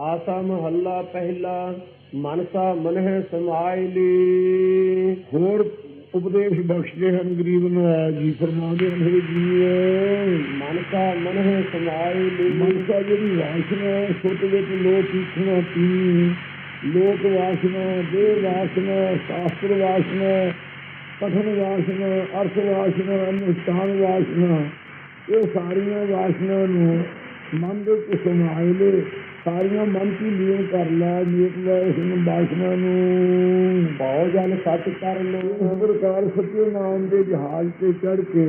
ਆਸਾ ਮਹੱਲਾ ਪਹਿਲਾ ਮਨਸਾ ਮਨਹਿ ਸਮਾਇ ਲੀ ਹੋਰ ਉਪਦੇਸ਼ ਬਖਸ਼ਦੇ ਹਨ ਗਰੀਬ ਨਵਾਜ ਜੀ ਫਰਮਾਉਂਦੇ ਹਨ ਹੇ ਜੀਓ ਮਨਸਾ ਮਨਹਿ ਸਮਾਇ ਲੀ ਮਨਸਾ ਜਿਹੜੀ ਵਾਸਨਾ ਸੁੱਤ ਵਿੱਚ ਲੋਕ ਇੱਛਣਾ ਪੀ ਲੋਕ ਵਾਸਨਾ ਦੇਹ ਵਾਸਨਾ ਸ਼ਾਸਤਰ ਵਾਸਨਾ ਪਠਨ ਵਾਸਨਾ ਅਰਥ ਵਾਸਨਾ ਅਨੁਸ਼ਠਾਨ ਵਾਸਨਾ ਇਹ ਸਾਰੀਆਂ ਵਾਸਨਾ ਨੂੰ ਮਨ ਦੇ ਵਿੱਚ ਸਮਾਏ ਲੈ ਸਾਰੀਆਂ ਮਨ ਦੀ ਲੀਨ ਕਰ ਲੈ, ਮੇਟ ਲੈ ਇਸ ਨੂੰ ਵਾਸਨਾ ਨੂੰ। ਬਹੁ ਜਨ ਸੱਚ ਕਰ ਲੋ ਇਸ ਪ੍ਰਕਾਰ ਨਾਮ ਦੇ ਜਹਾਜ਼ ਤੇ ਚੜ ਕੇ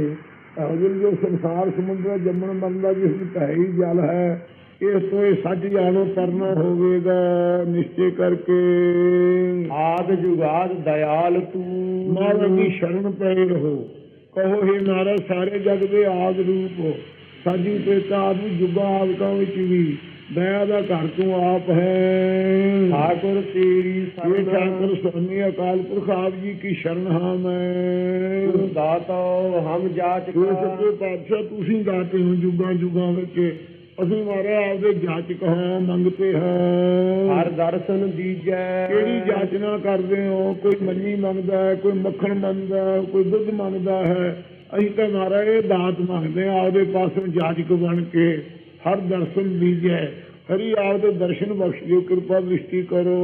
ਇਹੋ ਜੋ ਸੰਸਾਰ ਸਮੁੰਦਰ ਜੰਮਣ ਬੰਦਾ ਜਿਸ ਵਿੱਚ ਹੈ ਹੀ ਜਲ ਹੈ, ਇਸ ਤੋਂ ਇਹ ਸੱਚ ਜਾਣੋ, ਕਰਨਾ ਹੋਵੇਗਾ ਨਿਸ਼ਚੈ ਕਰਕੇ। ਆਦ ਜੁਗਾਦ ਦਇਆਲ ਤੂੰ ਮਹਾਰਾਜ ਦੀ ਸ਼ਰਨ ਪਏ ਰਹੋ। ਕਹੋ हे ਮਹਾਰਾਜ ਸਾਰੇ ਜਗ ਦੇ ਆਦ ਰੂਪ ਸਾਜੀ ਪਿਤਾ ਆਦਿ ਜੁਗਾ ਆਦਿਕਾਂ ਵਿੱਚ ਵੀ। ਦਇਆ ਦਾ ਘਰ ਤੂੰ ਆਪ ਹੈ। ਠਾਕੁਰ ਤੇਰੀ ਸਰਣ ਠਾਕੁਰ ਸੁਆਮੀ ਅਕਾਲ ਪੁਰਖ ਆਪ ਜੀ ਕੀ ਸ਼ਰਨ ਹਾਂ ਮੈਂ। ਦਾਤਾ ਹਮ ਜਾਚ ਸੱਚੇ ਪਾਤਸ਼ਾਹ ਤੁਸੀਂ ਗਾਤੇ ਹੋ ਜੁਗਾਂ ਜੁਗਾਂ ਵਿੱਚ। ਅਸੀਂ ਮਾਰੇ ਆਪਦੇ ਜਾਚਕ ਹਾਂ ਮੰਗਤੇ ਹਾਂ। ਹਰ ਦਰਸ਼ਨ ਦੀਜੈ। ਕਿਹੜੀ ਜਾਚਨਾ ਕਰਦੇ ਹੋ? ਕੋਈ ਮੰਨੀ ਮੰਗਦਾ ਹੈ ਕੋਈ ਮੱਖਣ ਮੰਗਦਾ ਹੈ ਕੋਈ ਦੁੱਧ ਮੰਗਦਾ ਹੈ। ਅਸੀਂ ਤਾਂ ਮਾਰਾ ਦਾਤ ਮੰਗਦੇ ਹਾਂ ਆਪਦੇ ਪਾਸੋਂ ਜਾਚਕ ਬਣ ਕੇ। ਹਰ ਦਰਸ਼ਨ ਦੀਜੈ ਹਰੀ ਆਪਦੇ ਦਰਸ਼ਨ ਬਖਸ਼ਿਓ ਕਿਰਪਾ ਦ੍ਰਿਸ਼ਟੀ ਕਰੋ।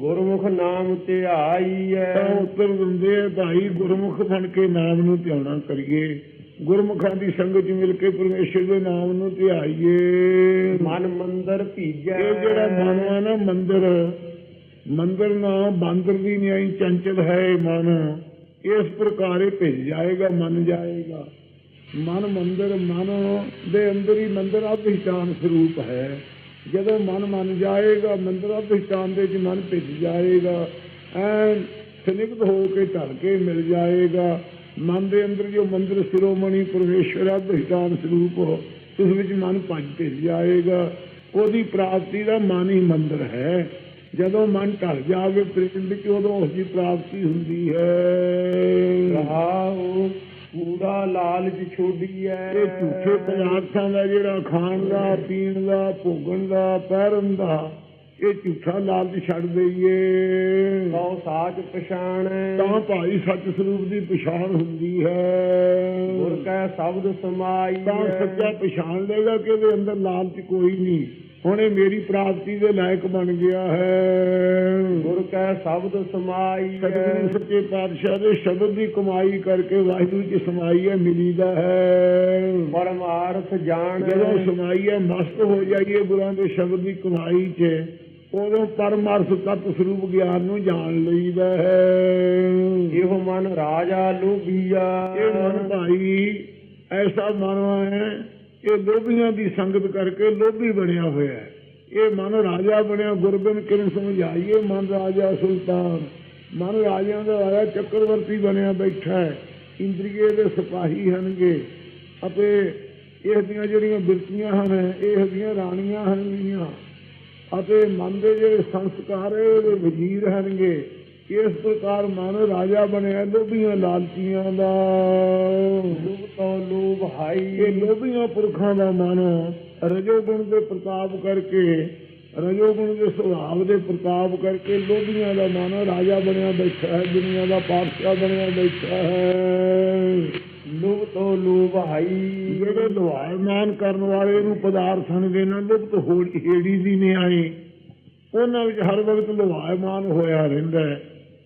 ਗੁਰਮੁਖ ਨਾਮ ਤਾਂ ਉੱਤਰ ਦਿੰਦੇ ਆ ਭਾਈ ਗੁਰਮੁਖ ਬਣ ਕੇ ਨਾਮ ਨੂੰ ਧਿਆਉਣਾ ਕਰੀਏ। ਗੁਰਮੁਖਾਂ ਦੀ ਸੰਗਤ 'ਚ ਮਿਲ ਕੇ ਪਰਮੇਸ਼ਰ ਦੇ ਨਾਮ ਨੂੰ ਧਿਆਈਏ। ਮਨ ਮੰਦਰ ਭੀਜੈ। ਇਹ ਜਿਹੜਾ ਮਨ ਹੈ ਨਾ ਮੰਦਰ ਮੰਦਰ ਨਾ ਬਾਂਦਰ ਦੀ ਨਿਆਈ ਚੰਚਲ ਹੈ ਮਨ। ਇਸ ਪ੍ਰਕਾਰ ਭਿੱਜ ਜਾਏਗਾ ਮੰਨ ਜਾਏਗਾ। ਮਨ ਮੰਦਰ, ਮਨ ਦੇ ਅੰਦਰ ਹੀ ਮੰਦਰ ਅਧਿਸ਼ਾਨ ਸਰੂਪ ਹੈ। ਜਦੋਂ ਮਨ ਮੰਨ ਜਾਏਗਾ, ਮੰਦਰ ਅਧਿਸ਼ਾਨ ਦੇ ਵਿੱਚ ਮਨ ਭਿੱਜ ਜਾਏਗਾ, ਐਨ ਸਨਿਗਧ ਹੋ ਕੇ ਢਲ ਕੇ ਮਿਲ ਜਾਏਗਾ। ਮਨ ਦੇ ਅੰਦਰ ਜੋ ਮੰਦਰ ਸਿਰੋਮਣੀ ਪਰਮੇਸ਼ਰ ਅਧਿਸ਼ਾਨ ਸਰੂਪ ਉਸ ਵਿੱਚ ਮਨ ਭੱਜ ਭਿੱਜ ਜਾਏਗਾ। ਉਹਦੀ ਪ੍ਰਾਪਤੀ ਦਾ ਮਨ ਹੀ ਮੰਦਰ ਹੈ। ਜਦੋਂ ਮਨ ਢਲ ਜਾਵੇ, ਪ੍ਰੇਮ ਵਿੱਚ ਉਦੋਂ ਉਸ ਦੀ ਪ੍ਰਾਪਤੀ ਹੁੰਦੀ ਹੈ। ਰਹਾਉ ਕੂੜਾ ਲਾਲਚ ਛੋਡੀਐ ਇਹ ਝੂਠੇ ਪਦਾਰਥਾਂ ਦਾ ਜਿਹੜਾ ਖਾਣ ਦਾ ਪੀਣ ਦਾ ਭੋਗਣ ਦਾ ਪਹਿਰਨ ਦਾ ਇਹ ਝੂਠਾ ਲਾਲਚ ਛੱਡ ਦਈਏ। ਕਉ ਸਾਚ ਪਛਾਣੈ ਤਾਂ ਭਾਈ ਸੱਚ ਸਰੂਪ ਦੀ ਪਛਾਣ ਹੁੰਦੀ ਹੈ। ਗੁਰ ਕੈ ਸ਼ਬਦ ਸਮਾਈ ਤਾਂ ਸੱਚਾ ਪਛਾਣ ਲੇਗਾ ਕਿ ਇਹਦੇ ਅੰਦਰ ਲਾਲਚ ਕੋਈ ਨਹੀਂ। ਹੁਣ ਇਹ ਮੇਰੀ ਪ੍ਰਾਪਤੀ ਦੇ ਲਾਇਕ ਬਣ ਗਿਆ ਹੈ। ਗੁਰ ਕੈ ਸ਼ਬਦ ਸਮਾਈ ਸਤਿਗੁਰੂ ਸੱਚੇ ਪਾਤਸ਼ਾਹ ਦੇ ਸ਼ਬਦ ਦੀ ਕਮਾਈ ਕਰਕੇ ਵਾਹਿਗੁਰੂ ਦੀ ਸਮਾਈ ਹੈ ਮਿਲੀਦਾ ਹੈ। ਪਰਮਾਰਥ ਜਾਣ। ਜਦੋਂ ਸਮਾਈ ਹੈ ਮਸਤ ਹੋ ਜਾਈਏ ਗੁਰਾਂ ਦੇ ਸ਼ਬਦ ਦੀ ਕਮਾਈ 'ਚ ਉਦੋਂ ਪਰਮਾਰਥ ਤਤ ਸਰੂਪ ਗਿਆਨ ਨੂੰ ਜਾਣ ਲਈਦਾ ਹੈ। ਇਹੋ ਮਨ ਰਾਜਾ ਲੋਭੀਆ। ਇਹ ਮਨ ਭਾਈ ਐਸਾ ਮਨ ਹੈ ਇਹ ਲੋਭੀਆਂ ਦੀ ਸੰਗਤ ਕਰਕੇ ਲੋਭੀ ਬਣਿਆ ਹੋਇਆ ਹੈ। ਇਹ ਮਨ ਰਾਜਾ ਬਣਿਆ ਗੁਰਬਿਨ ਕਿਰਨ ਸਮਝਾਈਏ ਮਨ ਰਾਜਾ ਸੁਲਤਾਨ। ਮਨ ਰਾਜਿਆਂ ਦਾ ਰਾਜਾ ਚੱਕਰਵਰਤੀ ਬਣਿਆ ਬੈਠਾ ਹੈ। ਇੰਦਰੀਏ ਦੇ ਸਿਪਾਹੀ ਹਨਗੇ। ਅਤੇ ਇਸ ਦੀਆਂ ਜਿਹੜੀਆਂ ਬਿਰਤੀਆਂ ਹਨ, ਇਹ ਦੀਆਂ ਰਾਣੀਆਂ ਹਨਗੀਆਂ। ਅਤੇ ਮਨ ਦੇ ਜਿਹੜੇ ਸੰਸਕਾਰ ਹੈ ਉਹਦੇ ਵਜ਼ੀਰ ਹਨਗੇ। ਇਸ ਪ੍ਰਕਾਰ ਮਨ ਰਾਜਾ ਬਣਿਆ ਲੋਭੀਆਂ ਲਾਲਚੀਆਂ ਦਾ। ਲੋਭ ਤੋਂ ਲੋਭ ਹਾਈ। ਇਹ ਲੋਭੀਆਂ ਪੁਰਖਾਂ ਦਾ ਮਨ ਰਜੋ ਗੁਣ ਦੇ ਪ੍ਰਤਾਪ ਕਰਕੇ ਰਜੋ ਗੁਣ ਦੇ ਸੁਭਾਵ ਦੇ ਪ੍ਰਤਾਪ ਕਰਕੇ ਲੋਭੀਆਂ ਦਾ ਮਨ ਰਾਜਾ ਬਣਿਆ ਬੈਠਾ ਹੈ ਦੁਨੀਆ ਦਾ ਪਾਤਸ਼ਾਹ ਬਣਿਆ ਬੈਠਾ ਹੈ। ਲੋਭ ਤੋਂ ਲੋਭ ਹਾਈ। ਜਿਹੜੇ ਦੁਆਰਮਾਨ ਕਰਨ ਵਾਲੇ ਨੂੰ ਪਦਾਰਥ ਦੇ ਨਾਲ ਲੁਪਤ ਹੋੜੀ ਹੇੜੀ ਦੀ ਨਹੀਂ ਆਈ ਉਹਨਾਂ ਵਿੱਚ ਹਰ ਵਕਤ ਲਵਾਇਮਾਨ ਹੋਇਆ ਰਹਿੰਦਾ ਹੈ।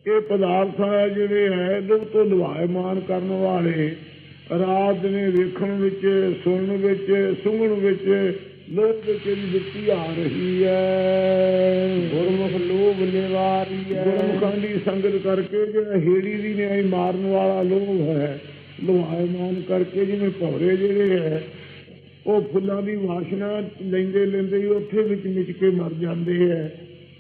ਇਹ ਪਦਾਰਥ ਹੈ ਜਿਹੜੇ ਹੈ ਲੁਪਤ ਲਵਾਇਮਾਨ ਕਰਨ ਵਾਲੇ। ਰਾਤ ਦਿਨੇ ਵੇਖਣ ਵਿੱਚ ਸੁਣਨ ਵਿੱਚ ਸੁਣਨ ਵਿੱਚ ਲੋਕ ਵਿੱਚ ਇਹਦੀ ਦਿੱਤੀ ਆ ਰਹੀ ਹੈ ਗੁਰਮੁਖ ਲੋਭ ਨਿਵਾਰੀਐ ਗੁਰਮੁਖਾਂ ਦੀ ਸੰਗਤ ਕਰਕੇ ਜਿਹੜਾ ਹੇੜੀ ਦੀ ਨਿਆਈ ਮਾਰਨ ਵਾਲਾ ਲੋਭ ਹੈ ਲੁਹਾਇਮਾਨ ਕਰਕੇ ਜਿਵੇਂ ਭੌਰੇ ਜਿਹੜੇ ਹੈ ਉਹ ਫੁੱਲਾਂ ਦੀ ਵਾਸ਼ਨਾ ਲੈਂਦੇ ਲੈਂਦੇ ਹੀ ਉੱਥੇ ਵਿੱਚ ਮਿਚ ਕੇ ਮਰ ਜਾਂਦੇ ਹੈ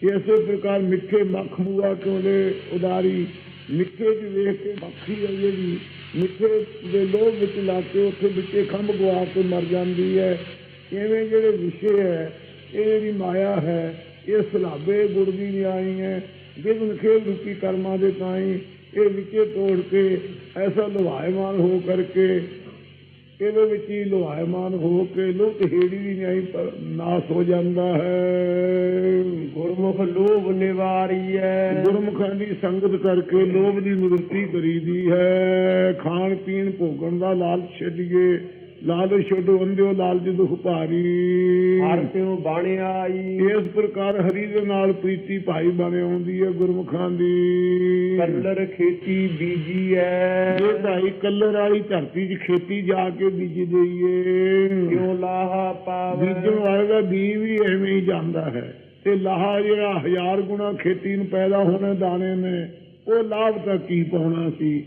ਇਸੇ ਪ੍ਰਕਾਰ ਮਿੱਠੇ ਮੱਖ ਬੂਆ ਕੋਲੇ ਉਦਾਰੀ ਮਿੱਠੇ ਚ ਵੇਖ ਕੇ ਮੱਖੀ ਹੈ ਜਿਹੜੀ। ਮਿੱਠੇ ਦੇ ਲੋਭ ਵਿੱਚ ਲਾ ਕੇ ਉੱਥੇ ਵਿੱਚੇ ਖੰਭ ਗਵਾ ਕੇ ਮਰ ਜਾਂਦੀ ਹੈ। ਇਵੇਂ ਜਿਹੜੇ ਵਿਸ਼ੇ ਹੈ, ਇਹ ਜਿਹੜੀ ਮਾਇਆ ਹੈ, ਇਹ ਸਲਾਬੇ ਗੁੜ ਦੀ ਨਿਆਈ ਹੈ। ਵਿਗਨ ਖੇਲ ਰੂਪੀ ਕਰਮਾਂ ਦੇ ਤਾਈ ਇਹ ਵਿਚੇ ਤੋੜ ਕੇ ਐਸਾ ਲਵਾਇਮਾਨ ਹੋ ਕਰਕੇ ਇਹਦੇ ਵਿੱਚ ਹੀ ਲੋਹਾਇਮਾਨ ਹੋ ਕੇ ਲੁੱਟ ਹੇੜੀ ਦੀ ਨਿਆਈ ਪਰ ਨਾਸ ਹੋ ਜਾਂਦਾ ਹੈ। ਗੁਰਮੁਖ ਲੋਭ ਨਿਵਾਰੀਐ। ਗੁਰਮੁਖਾਂ ਦੀ ਸੰਗਤ ਕਰਕੇ ਲੋਭ ਦੀ ਨਿਵਰਤੀ ਕਰੀਦੀ ਹੈ। ਖਾਣ ਪੀਣ ਭੋਗਣ ਦਾ ਲਾਲਚ ਛੱਡੀਏ। ਲਾਲਚ ਛੱਡੋ ਅੰਧਿਓ ਲਾਲਚ ਦੁਖ ਭਾਰੀ ਹਰ ਤਿਉ ਬਣ ਆਈ। ਇਸ ਪ੍ਰਕਾਰ ਹਰੀ ਦੇ ਨਾਲ ਪ੍ਰੀਤੀ ਭਾਈ ਬਣੇ ਆਉਂਦੀ ਹੈ ਗੁਰਮੁਖਾਂ ਦੀ। ਕਲਰ ਖੇਤੀ ਬੀਜੀਐ ਜੇ ਭਾਈ ਕੱਲਰ ਵਾਲੀ ਧਰਤੀ 'ਚ ਖੇਤੀ ਜਾ ਕੇ ਬੀਜ ਦਈਏ। ਕਿਉ ਲਾਹਾ ਪਾਵੈ ਬੀਜਣ ਵਾਲੇ ਦਾ ਬੀ ਵੀ ਐਵੇਂ ਹੀ ਜਾਂਦਾ ਹੈ। ਤੇ ਲਾਹਾ ਜਿਹੜਾ ਹਜ਼ਾਰ ਗੁਣਾ ਖੇਤੀ ਨੂੰ ਪੈਦਾ ਹੋਣੇ ਦਾਣੇ ਨੇ ਉਹ ਲਾਭ ਤਾਂ ਕੀ ਪਾਉਣਾ ਸੀ?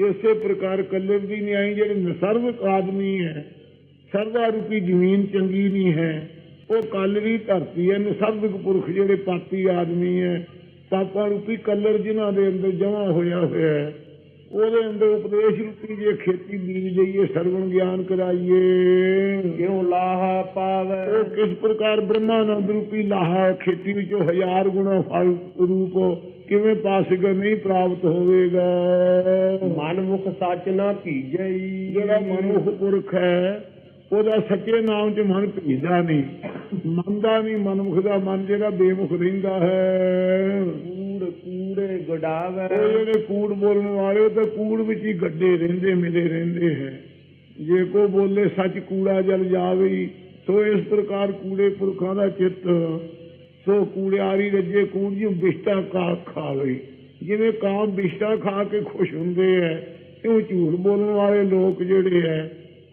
ਇਸੇ ਪ੍ਰਕਾਰ ਕੱਲਰ ਦੀ ਨਿਆਈ ਜਿਹੜੇ ਨਸਰਵਕ ਆਦਮੀ ਹੈ ਸਰਦਾ ਰੂਪੀ ਜ਼ਮੀਨ ਚੰਗੀ ਨਹੀਂ ਹੈ ਉਹ ਕਲਰੀ ਧਰਤੀ ਹੈ ਨਸਰਵਕ ਪੁਰਖ ਜਿਹੜੇ ਪਾਪੀ ਆਦਮੀ ਹੈ ਪਾਪਾ ਰੂਪੀ ਕਲਰ ਜਿਨ੍ਹਾਂ ਦੇ ਅੰਦਰ ਜਮਾ ਹੋਇਆ ਹੋਇਆ ਹੈ ਉਹਦੇ ਅੰਦਰ ਉਪਦੇਸ਼ ਰੂਪੀ ਜੇ ਖੇਤੀ ਬੀਜ ਦਈਏ ਸਰਵਣ ਗਿਆਨ ਕਰਾਈਏ। ਕਿਉ ਲਾਹਾ ਪਾਵੈ। ਉਹ ਕਿਸ ਪ੍ਰਕਾਰ ਬ੍ਰਹਮਾਨੰਦ ਰੂਪੀ ਲਾਹਾ ਖੇਤੀ ਵਿੱਚੋਂ ਹਜ਼ਾਰ ਗੁਣਾ ਫਲ ਰੂਪ ਕਿਵੇਂ ਪਾ ਸਕਾ ਨਹੀਂ ਪ੍ਰਾਪਤ ਹੋਵੇਗਾ? ਮਨ ਮੁਖ ਸੱਚ ਨਾ ਭੀਜਈ ਜਿਹੜਾ ਮਨੁੱਖ ਪੁਰਖ ਹੈ ਉਹਦਾ ਸੱਚੇ ਨਾਮ 'ਚ ਮਨ ਭੀਜਦਾ ਨਹੀਂ। ਮੰਨਦਾ ਨਹੀਂ ਮਨੁੱਖ ਦਾ ਮਨ ਜਿਹੜਾ ਬੇਮੁਖ ਰਹਿੰਦਾ ਹੈ। ਕੂੜ ਕੂੜੇ ਗਡਾਵੈ। ਉਹ ਜਿਹੜੇ ਕੂੜ ਬੋਲਣ ਵਾਲੇ ਉਹ ਤਾਂ ਕੂੜ ਵਿੱਚ ਹੀ ਗੱਡੇ ਰਹਿੰਦੇ ਮਿਲੇ ਰਹਿੰਦੇ ਹੈ। ਜੇ ਕੋ ਬੋਲੇ ਸੱਚ ਕੂੜਾ ਜਲ ਜਾਵੇ ਸੋ ਇਸ ਪ੍ਰਕਾਰ ਕੂੜੇ ਪੁਰਖਾਂ ਦਾ ਚਿੱਤ ਸੋ ਕੂੜਿਆਰੀ ਰੱਜੇ ਕੂੜ ਜੀ ਬਿਸ਼ਟਾ ਕਾ ਖਾਵੇ ਜਿਵੇਂ ਕਾਂ ਬਿਸ਼ਟਾ ਖਾ ਕੇ ਖੁਸ਼ ਹੁੰਦੇ ਐ ਇਉਂ ਝੂਠ ਬੋਲਣ ਵਾਲੇ ਲੋਕ ਜਿਹੜੇ ਐ,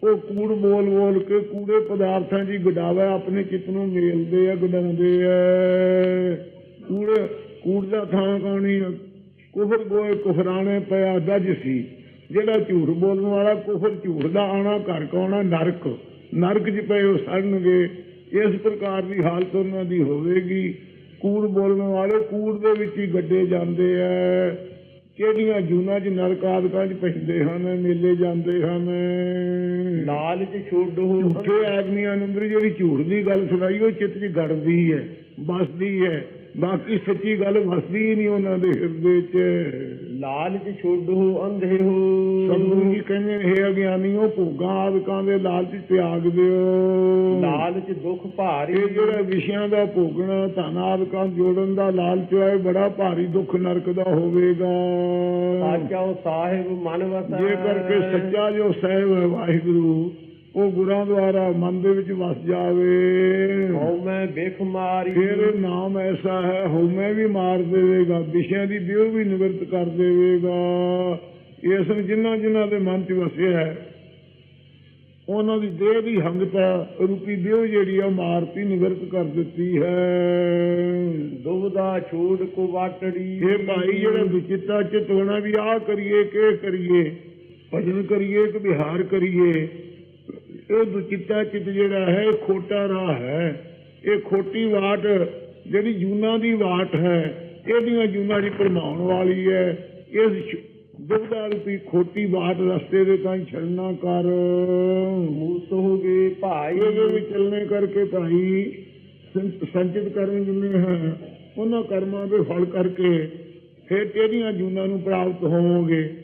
ਉਹ ਕੂੜ ਬੋਲ ਬੋਲ ਕੇ ਕੂੜੇ ਪਦਾਰਥਾਂ ਦੀ ਗਡਾਵਾ ਆਪਣੇ ਚਿੱਤ ਨੂੰ ਮੇਲਦੇ ਆ, ਗਡਾਉਂਦੇ ਐ। ਕੂੜ ਕੂੜ ਦਾ ਥਾਂ ਕੌਣੀ ਕੁਫਰ ਗੋਏ ਕੁਫਰਾਣੇ ਪਿਆ ਦੱਜ ਸੀ। ਜਿਹੜਾ ਝੂਠ ਬੋਲਣ ਵਾਲਾ ਕੁਫਰ ਝੂਠ ਦਾ ਆਣਾ ਘਰ ਕਾਉਣਾ ਨਰਕ। ਨਰਕ 'ਚ ਪਏ ਉਹ ਸੜਨਗੇ। ਇਸ ਪ੍ਰਕਾਰ ਦੀ ਹਾਲਤ ਉਹਨਾਂ ਦੀ ਹੋਵੇਗੀ। ਕੂੜ ਬੋਲਣ ਵਾਲੇ ਕੂੜ ਦੇ ਵਿੱਚ ਹੀ ਗੱਡੇ ਜਾਂਦੇ ਐ। ਕਿਹੜੀਆਂ ਜੂਨਾਂ 'ਚ ਨਰਕ ਆਦਿਕਾਂ 'ਚ ਪੈਂਦੇ ਹਨ ਮੇਲੇ ਜਾਂਦੇ ਹਨ। ਲਾਲਚ ਛੋਡੋ ਝੂਠੇ ਆਦਮੀਆਂ ਨੂੰ ਜਿਹੜੀ ਝੂਠ ਦੀ ਗੱਲ ਸੁਣਾਈ ਉਹ ਚਿੱਤ 'ਚ ਗੜਦੀ ਹੈ ਬਸਦੀ ਹੈ ਬਾਕੀ ਸੱਚੀ ਗੱਲ ਵਸਦੀ ਨਹੀਂ ਉਹਨਾਂ ਦੇ ਹਿਰਦੇ 'ਚ। ਲਾਲਚ ਛੋਡੋ ਅੰਧੇ ਸਤਿਗੁਰੂ ਹੋ ਜੀ ਕਹਿੰਦੇ ਨੇ ਹੇ ਅਗਿਆਨੀਓ ਭੋਗਾਂ ਆਦਿਕਾਂ ਦੇ ਲਾਲਚ ਤਿਆਗ ਦਿਓ। ਲਾਲਚ ਦੁਖ ਭਾਰੀ। ਇਹ ਜਿਹੜਾ ਵਿਸ਼ਿਆਂ ਦਾ ਭੋਗਣਾ ਧਨ ਆਦਿਕਾਂ ਜੋੜਨ ਦਾ ਲਾਲਚ ਹੈ ਬੜਾ ਭਾਰੀ ਦੁੱਖ ਨਰਕ ਦਾ ਹੋਵੇਗਾ। ਸਾਚਾ ਸਾਹਿਬ ਮਨ ਵਸੈ। ਜੇ ਕਰਕੇ ਸੱਚਾ ਜੋ ਸਹਿਬ ਹੈ ਵਾਹਿਗੁਰੂ। ਉਹ ਗੁਰਾਂ ਦੁਆਰਾ ਮਨ ਦੇ ਵਿੱਚ ਵਸ ਜਾਵੇ। ਹਉ ਮੈਂ ਬਿਖ ਮਾਰੀ ਫਿਰ ਨਾਮ ਐਸਾ ਹੈ ਹਉਮੈ ਵੀ ਮਾਰ ਦੇਵੇਗਾ ਵਿਸ਼ਿਆਂ ਦੀ ਬਿਉ ਵੀ ਨਿਵਰਤ ਕਰ ਦੇਵੇਗਾ। ਇਸ ਨੂੰ ਜਿਨ੍ਹਾਂ ਜਿਨ੍ਹਾਂ ਦੇ ਮਨ 'ਚ ਵਸਿਆ ਹੈ ਉਹਨਾਂ ਦੀ ਦੇਹ ਦੀ ਹੰਗਤਾ ਰੂਪੀ ਬਿਉ ਜਿਹੜੀ ਆ ਮਾਰਤੀ ਨਿਵਰਤ ਕਰ ਦਿੱਤੀ ਹੈ। ਦੁਬਦਾ ਛੋੜ ਕੋ ਵਾਟੜੀ ਇਹ ਭਾਈ ਜਿਹੜਾ ਵਿਚਿੱਤਾ ਚਿਤ ਹੋਣਾ ਵੀ ਆਹ ਕਰੀਏ ਕਿ ਕਰੀਏ? ਭਜਨ ਕਰੀਏ ਕਿ ਵਿਹਾਰ ਕਰੀਏ? ਇਹ ਦੁਚਿੱਤਾ ਚਿਤ ਜਿਹੜਾ ਹੈ ਇਹ ਖੋਟਾ ਰਾਹ ਹੈ। ਇਹ ਖੋਟੀ ਵਾਟ ਜਿਹੜੀ ਜੂਨਾਂ ਦੀ ਵਾਟ ਹੈ ਇਹਦੀਆਂ ਜੂਨਾਂ ਦੀ ਭਰਮਾਉਣ ਵਾਲੀ ਹੈ। ਇਸ ਦੁਬਦਾ ਰੂਪੀ ਖੋਟੀ ਬਾਟ ਰਸਤੇ ਦੇ ਤਾਂ ਛੱਡਣਾ ਕਰ। ਮੂਤ ਹੋ ਗਏ ਭਾਈ। ਇਹਦੇ ਵਿੱਚ ਚੱਲਣੇ ਕਰਕੇ ਭਾਈ ਸੰਚ- ਸੰਚਿਤ ਕਰਨ ਜਿੰਨੇ ਹੈ ਉਹਨਾਂ ਕਰਮਾਂ ਦੇ ਫਲ ਕਰਕੇ ਫਿਰ ਤੇਰੀਆਂ ਜੂਨਾਂ ਨੂੰ ਪ੍ਰਾਪਤ ਹੋਵੋਗੇ।